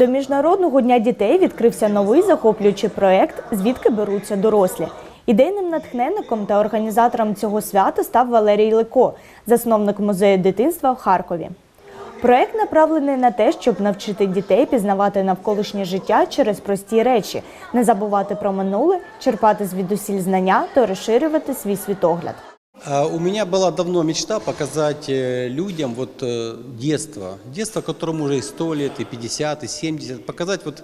До міжнародного дня дітей відкрився новий захоплюючий проект Звідки беруться дорослі. Ідейним натхненником та організатором цього свята став Валерій Лико, засновник музею дитинства в Харкові. Проект направлений на те, щоб навчити дітей пізнавати навколишнє життя через прості речі, не забувати про минуле, черпати звідусіль знання та розширювати свій світогляд. А, У меня была давно мечта показать э, людям вот э, детство, детство, которому уже и 100 лет, и 50, и 70, показать вот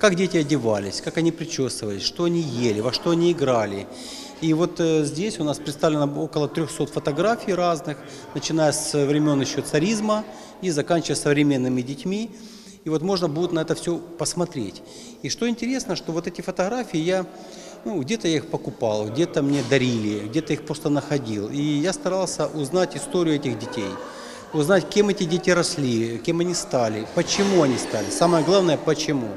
как дети одевались, как они причесывались, что они ели, во что они играли. И вот э, здесь у нас представлено около 300 фотографий разных, начиная с времен еще царизма и заканчивая современными детьми. И вот можно будет на это все посмотреть. И что интересно, что вот эти фотографии я, ну, где-то я их покупал, где-то мне дарили, где-то их просто находил. И я старался узнать историю этих детей, узнать, кем эти дети росли, кем они стали, почему они стали. Самое главное, почему.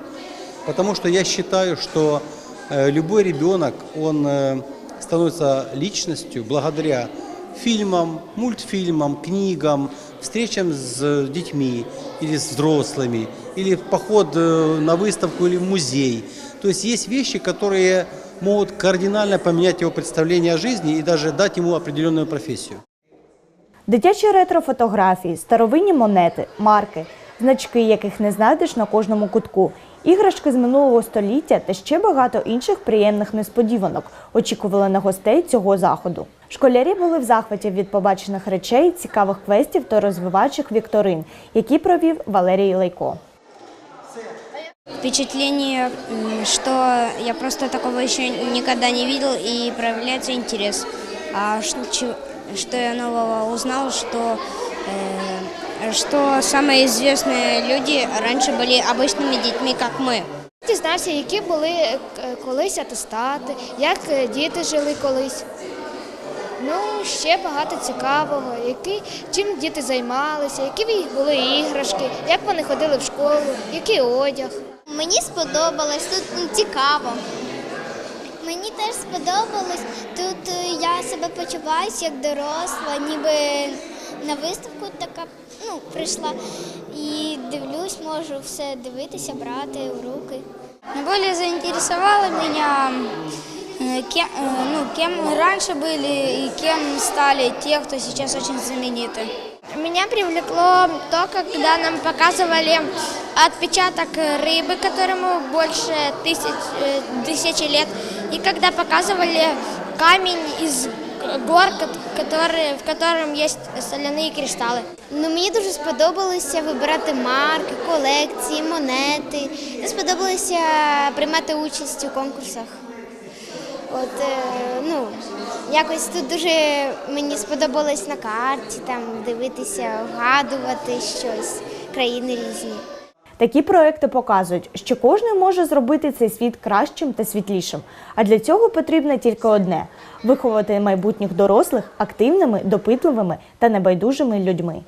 Потому что я считаю, что э, любой ребенок, он э, становится личностью благодаря фильмам, мультфильмам, книгам, встречам с детьми или с взрослыми, или поход э, на выставку или в музей. То есть есть вещи, которые могут кардинально поменять его представление о жизни и даже дать ему определенную профессию. Дитячі ретро-фотографії, старовинні монети, марки, значки, яких не знайдеш на кожному кутку, іграшки з минулого століття та ще багато інших приємних несподіванок очікували на гостей цього заходу. Школярі були в захваті від побачених речей, цікавих квестів та розвиваючих вікторин, які провів Валерій Лейко. Впечатление, м, что я просто такого еще никогда не видел и проявляется интерес. А ш- чё- что я нового узнал, что, э, что самые известные люди раньше были обычными детьми, как мы. Дізнався, які були е, к- колись атестати, як е, діти жили колись. Ну, ще багато цікавого, які, чим діти займалися, які в їх були іграшки, як вони ходили в школу, який одяг. Мені сподобалось, тут ну, цікаво. Мені теж сподобалось. Тут е, я себе почуваюся як доросла, ніби на виставку така ну, прийшла і дивлюсь, можу все дивитися, брати в руки. Более заинтересовало меня, э, кем, э, ну, кем мы раньше были и кем стали те, кто сейчас очень знамениты. Меня привлекло то, когда нам показывали отпечаток рыбы, которому больше тысяч, э, тысячи лет, и когда показывали камень из гор, ко- который, в котором есть соляные кристаллы. Ну, мені дуже сподобалося вибирати марки, колекції, монети. Мені сподобалося приймати участь у конкурсах. От, е, ну, якось тут дуже мені сподобалось на карті там дивитися, вгадувати щось, країни різні. Такі проекти показують, що кожен може зробити цей світ кращим та світлішим. А для цього потрібно тільки одне виховати майбутніх дорослих активними, допитливими та небайдужими людьми.